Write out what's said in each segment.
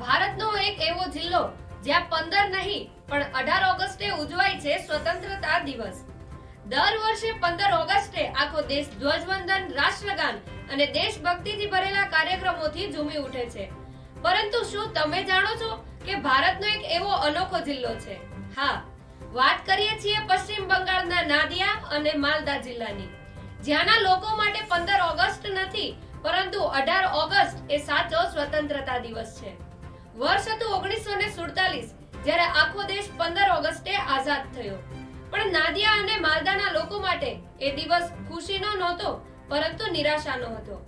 ભારતનો એક એવો જિલ્લો જ્યાં પંદર નહીં, પણ અઢાર ઓગસ્ટે ઉજવાય છે સ્વતંત્રતા દિવસ. દર વર્ષે પંદર ઓગસ્ટે આખો દેશ ધ્વજવંદન, રાષ્ટ્રગાન અને દેશભક્તિથી ભરેલા કાર્યક્રમોથી ઝૂમી ઉઠે છે. પરંતુ શું તમે જાણો છો કે ભારતનો એક એવો અનોખો જિલ્લો છે? હા, વાત કરીએ છીએ પશ્ચિમ બંગાળના નાદિયા અને માલદા જિલ્લાની. જ્યાંના લોકો માટે પંદર ઓગસ્ટ નથી, પરંતુ અઢાર ઓગસ્ટ એ સાચો સ્વતંત્રતા દિવસ છે. વર્ષ હતું ઓગણીસો ને સુડતાલીસ, જ્યારે આખો દેશ પંદર ઓગસ્ટે આઝાદ થયો. પણ નાદિયા અને માલદાના લોકો માટે એ દિવસ ખુશીનો નહોતો, પરંતુ નિરાશાનો હતો.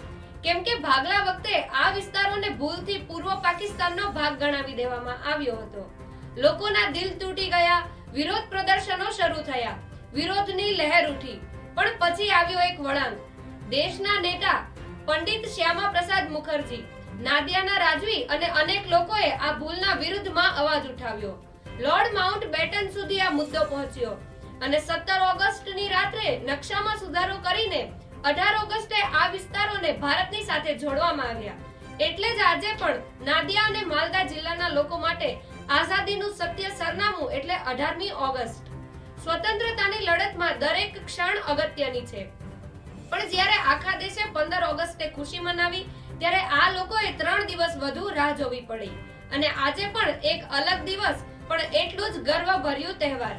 કેમ કે ભાગલા વખતે આ વિસ્તારોને ભૂલથી પૂર્વ પાકિસ્તાનનો ભાગ ગણાવી દેવામાં આવ્યો હતો. લોકોના દિલ તૂટી ગયા, વિરોધ પ્રદર્શનો શરૂ થયા, વિરોધની લહેર ઉઠી, પણ પછી આવ્યો એક વળાંક. દેશના નેતા પંડિત શ્યામા પ્રસાદ મુખર્જી નાદિયાના રાજવી અને અનેક લોકોએ આ ભૂલના વિરુદ્ધમાં અવાજ ઉઠાવ્યો. લોર્ડ માઉન્ટ બેટન સુધી આ મુદ્દો પહોંચ્યો અને સત્તર ઓગસ્ટની રાત્રે નકશામાં સુધારો કરીને અઢાર ઓગસ્ટે આ વિસ્તારોને ભારતની સાથે જોડવામાં આવ્યા. એટલે જ આજે પણ નાદિયા અને માલદા જિલ્લાના લોકો માટે આઝાદીનું સત્ય સરનામું એટલે અઢારમી ઓગસ્ટ. સ્વતંત્રતાની લડતમાં દરેક ક્ષણ અગત્યની છે. પણ જ્યારે આખા દેશે પંદર ઓગસ્ટે ખુશી મનાવી, ત્યારે આ લોકોએ ત્રણ દિવસ વધુ રાહ જોવી પડી. અને આજે પણ એક અલગ દિવસ, પણ એટલું જ ગર્વભર્યું તહેવાર.